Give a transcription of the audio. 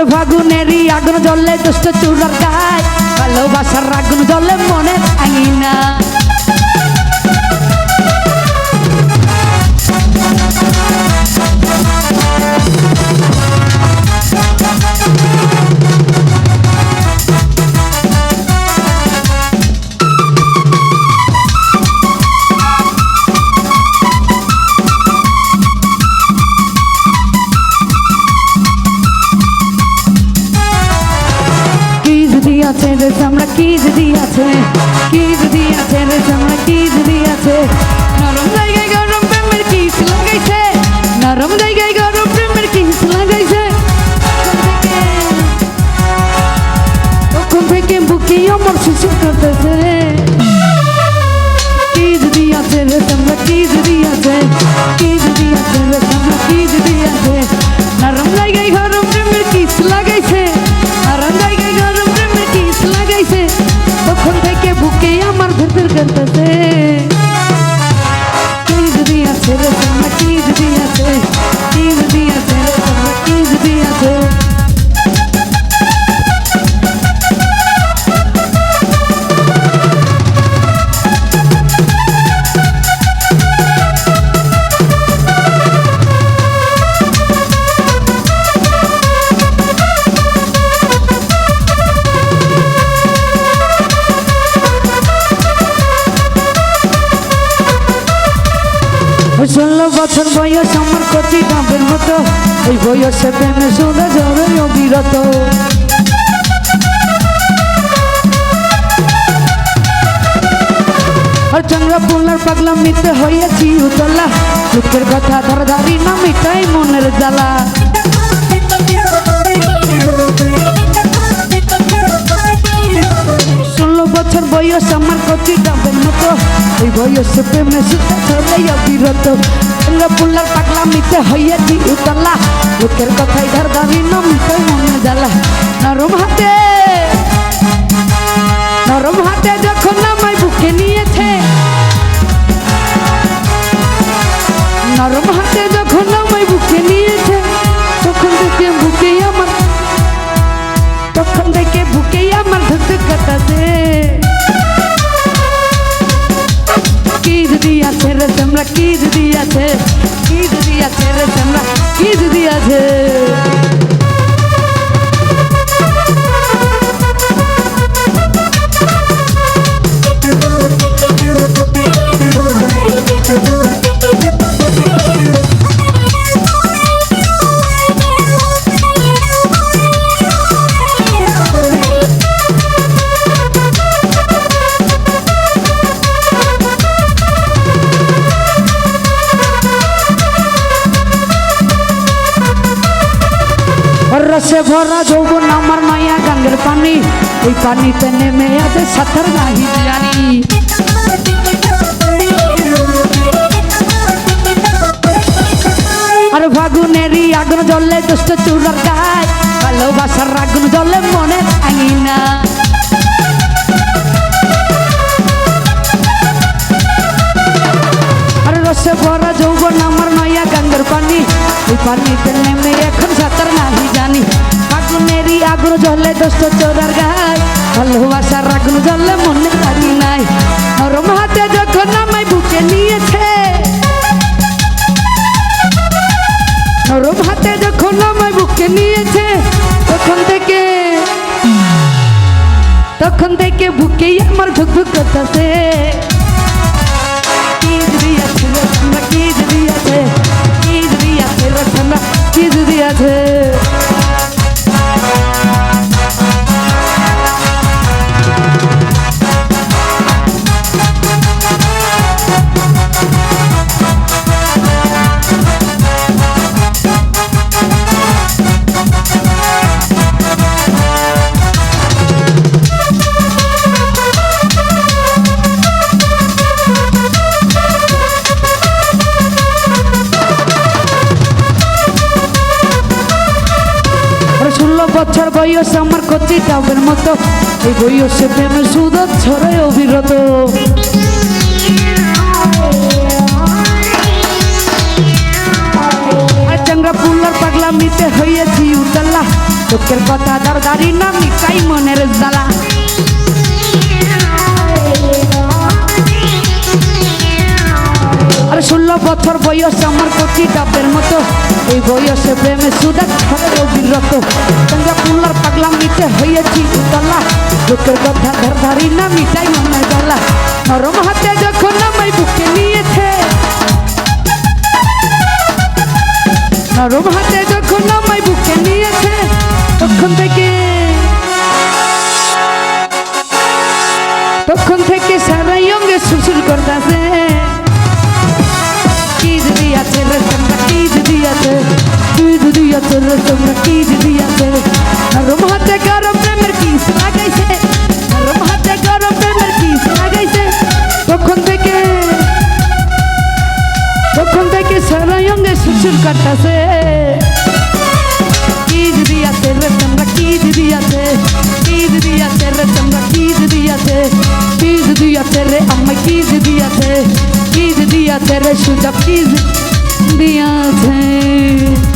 আর ফাগুনেরই আগুন জ্বলে দুষ্ট চূড়ার গায়। ভালোবাসার আগুন জ্বলে মনে আঙিনা। আছে রে আমরা কি যদি আছে? কি যদি আছে রে আমরা কি যদি আছে? নরম জায়গায় গরম প্রেমের কিস লাগাইছে। নরম জায়গায় গরম কি যদি আছে রে আমরা ষোলো বছর বয়স আমার কচি ডাবের মতো। ওই বয়সে প্রেমে শুনে জড়ে অবিরত। আর চন্দ্র পুলার পাগলা মিতে হইয়াছি উতলা। দুঃখের কথা ধরা দাবি না মিটাই মনের জ্বালা। ওই বয়সে প্রেমে শুনে ঝরে অবিরত। চন্দ্র পুলার পাগলা মিতে হইয়াছি উতলা। দুঃখের কথাই ধর ধারি না মিটাই মনের জ্বালা। নরম হাতে নরম তোমরা কি রসে ভরা যৌবন আমার মায়া গাঙ্গের পানি ওই পানিতে নেমে আছে সাঁতার নাহি জানি আর ফাগুনেরই আগুন জ্বলে দুষ্ট চূড়ার গায় ভালোবাসার আগুন জ্বলে মনে আঙিনা আর রসে ভরা যৌবন আমার নয়া গঙ্গার পানি ওই পানিতে নেমে এখন আগুন জ্বলে দোষ্ট চোরার গায়। ভালোবাসার আগুন জ্বলে মনে জানি নাই। নরম হাতে যখন আমায় বুকে নিয়েছে। নরম হাতে যখন আমায় বুকে নিয়েছে, তখন থেকে তখন থেকে বুকেই আমার ধুক করতেছে। বছর বয়স আমার কচি ডাবের মতো। এই বয়সে প্রেমের সুদ ছড়ে অবিরত। চাঙ্গা পুলার পাগলা মিতে হইয়াছি উতলা। চোখের কথা দরদারি না মিটাই মনের জ্বালা। বছর বয়স আমার কচি ডাবের মতো। এই বয়সে প্রেমে সুদা ঘরে অবিরত সঙ্গে পুলার পাগলাম নিতে হয়েছি উতলা। লোকের কথা ধরধারি না মিটাই মনে গলা নরম হাতে যখন আমায় বুকে নিয়েছে। নরম হাতে যখন আমায় বুকে তোমরা কি দিদি আছে কি দিদি আছে রে তোমরা কি দিদি আছে নরম হাতে গরম প্রেমের কিস লাগাইছে নরম হাতে গরম প্রেমের কিস লাগাইছে তখন থেকে তখন থেকে সারাই অঙ্গে সুসুর করতেছে কি দিদি আছে রে তোমরা কি দিদি আছে কি দিদি আছে রে তোমরা কি দিদি আছে কি দিদি আছে রে আম্মা কি দিদি আছে কি দিদি me out there.